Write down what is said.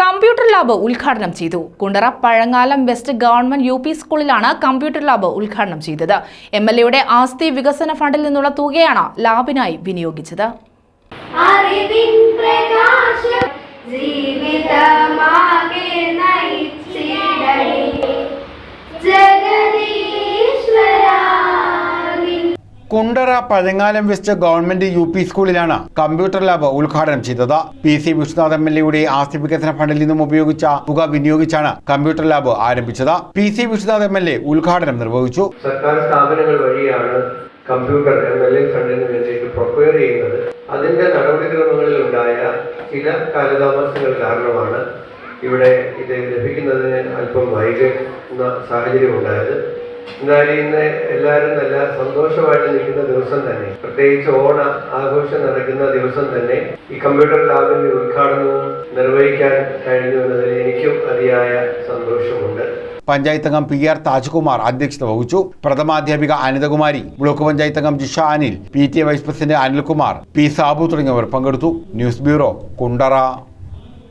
Computer lab ഉദ്ഘാടനം ചെയ്തു. Kundara Pazhangalam west government U P സ്കൂളിലാണ് കമ്പ്യൂട്ടർ ലാബ് ഉദ്ഘാടനം ചെയ്തത്. എം എൽ എയുടെ ആസ്തി വികസന ഫണ്ടിൽ നിന്നുള്ള തുകയാണ് ലാബിനായി വിനിയോഗിച്ചത്. Kundara Pazhangalam west government U P സ്കൂളിലാണ് കമ്പ്യൂട്ടർ ലാബ് ഉദ്ഘാടനം ചെയ്തത്. P C Vishnunath M L എയുടെ ആസ്തി വികസന ഫണ്ടിൽ നിന്നും ഉപയോഗിച്ച തുക വിനിയോഗിച്ചാണ് കമ്പ്യൂട്ടർ ലാബ് ആരംഭിച്ചത്. P C Vishnunath M L A ഉദ്ഘാടനം നിർവഹിച്ചു. സർക്കാർ സ്ഥാപനങ്ങൾ വഴിയാണ് കമ്പ്യൂട്ടർ എം എൽ എ ഫണ്ടിന് വേണ്ടിയിട്ട് ചെയ്യുന്നത്. അതിന്റെ നടപടിക്രമങ്ങളിൽ ഉണ്ടായ ചില കാലതാമസങ്ങൾ കാരണമാണ് ഇവിടെ ഇത് ലഭിക്കുന്നതിന് അല്പം വൈകുന്ന സാഹചര്യം ഉണ്ടായത് എന്നാലും ഇന്ന് എല്ലാവരും നല്ല സന്തോഷമായിട്ട് നിൽക്കുന്ന ദിവസം തന്നെ. പ്രത്യേകിച്ച് ഓണ ആഘോഷം നടക്കുന്ന ദിവസം തന്നെ ഈ കമ്പ്യൂട്ടർ ലാബിന്റെ ഉദ്ഘാടനവും നിർവഹിക്കാൻ കഴിഞ്ഞു എന്നതിൽ എനിക്കും അതിയായ സന്തോഷമുണ്ട്. പഞ്ചായത്ത് അംഗം പി ആർ താജ്കുമാർ അധ്യക്ഷത വഹിച്ചു. പ്രഥമാധ്യാപിക അനിതകുമാരി ബ്ലോക്ക് പഞ്ചായത്ത് അംഗം Jisha Anil P T A vice president Anilkumar P Sabu തുടങ്ങിയവർ പങ്കെടുത്തു. News bureau Kundara.